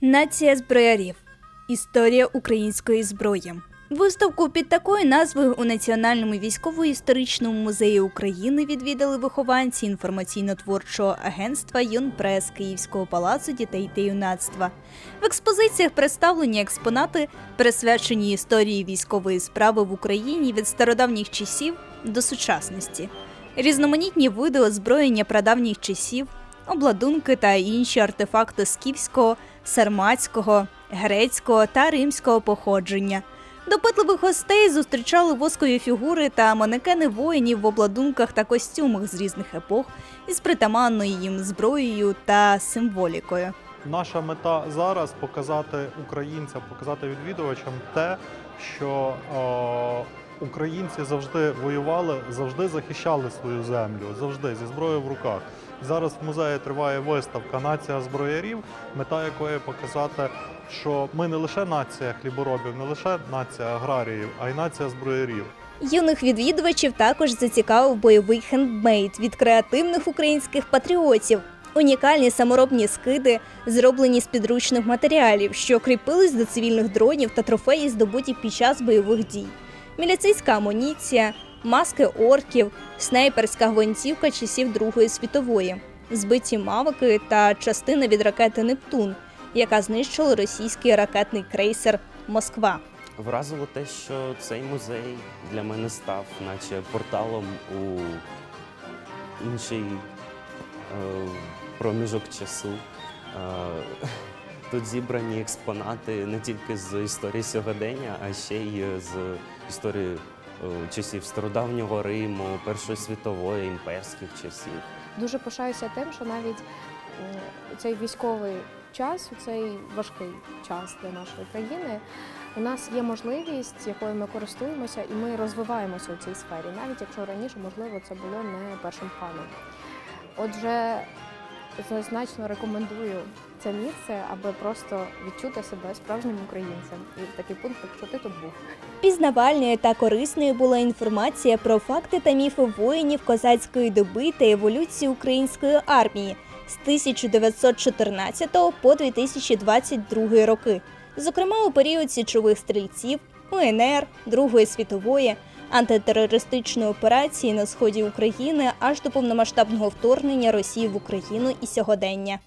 Нація зброярів. Історія української зброї. Виставку під такою назвою у Національному військово-історичному музеї України відвідали вихованці інформаційно-творчого агентства Юнпрес Київського палацу дітей та юнацтва. В експозиціях представлені експонати, присвячені історії військової справи в Україні від стародавніх часів до сучасності, різноманітні види озброєння прадавніх часів, обладунки та інші артефакти скіфського, сарматського, грецького та римського походження. Допитливих гостей зустрічали воскові фігури та манекени воїнів в обладунках та костюмах з різних епох із притаманною їм зброєю та символікою. Наша мета зараз показати українцям, показати відвідувачам те, що е, українці завжди воювали, завжди захищали свою землю, завжди зі зброєю в руках. Зараз в музеї триває виставка Нація зброярів, мета якої показати, що ми не лише нація хліборобів, не лише нація аграріїв, а й нація зброярів. Юних відвідувачів також зацікавив бойовий хендмейд від креативних українських патріотів. Унікальні саморобні скиди, зроблені з підручних матеріалів, що кріпились до цивільних дронів та трофеї, здобуті під час бойових дій. Міліцейська амуніція, маски орків, снайперська гвинтівка часів Другої світової, збиті мавики та частина від ракети Нептун, яка знищила російський ракетний крейсер Москва. Вразило те, що цей музей для мене став, наче порталом у інший е, проміжок часу. Е, тут зібрані експонати не тільки з історії сьогодення, а ще й з історії е, часів стародавнього Риму, Першої світової, імперських часів. Дуже пишаюся тим, що навіть цей військовий час, цей важкий час для нашої країни, у нас є можливість, якою ми користуємося, і ми розвиваємося у цій сфері, навіть якщо раніше, можливо, це було не першим планом. Отже, значно рекомендую це місце, аби просто відчути себе справжнім українцем. І такий пункт, якщо ти тут був. Пізнавальною та корисною була інформація про факти та міфи воїнів козацької доби та еволюції української армії з 1914 по 2022 роки, зокрема у період січових стрільців, УНР, Другої світової, антитерористичної операції на сході України аж до повномасштабного вторгнення Росії в Україну і сьогодення.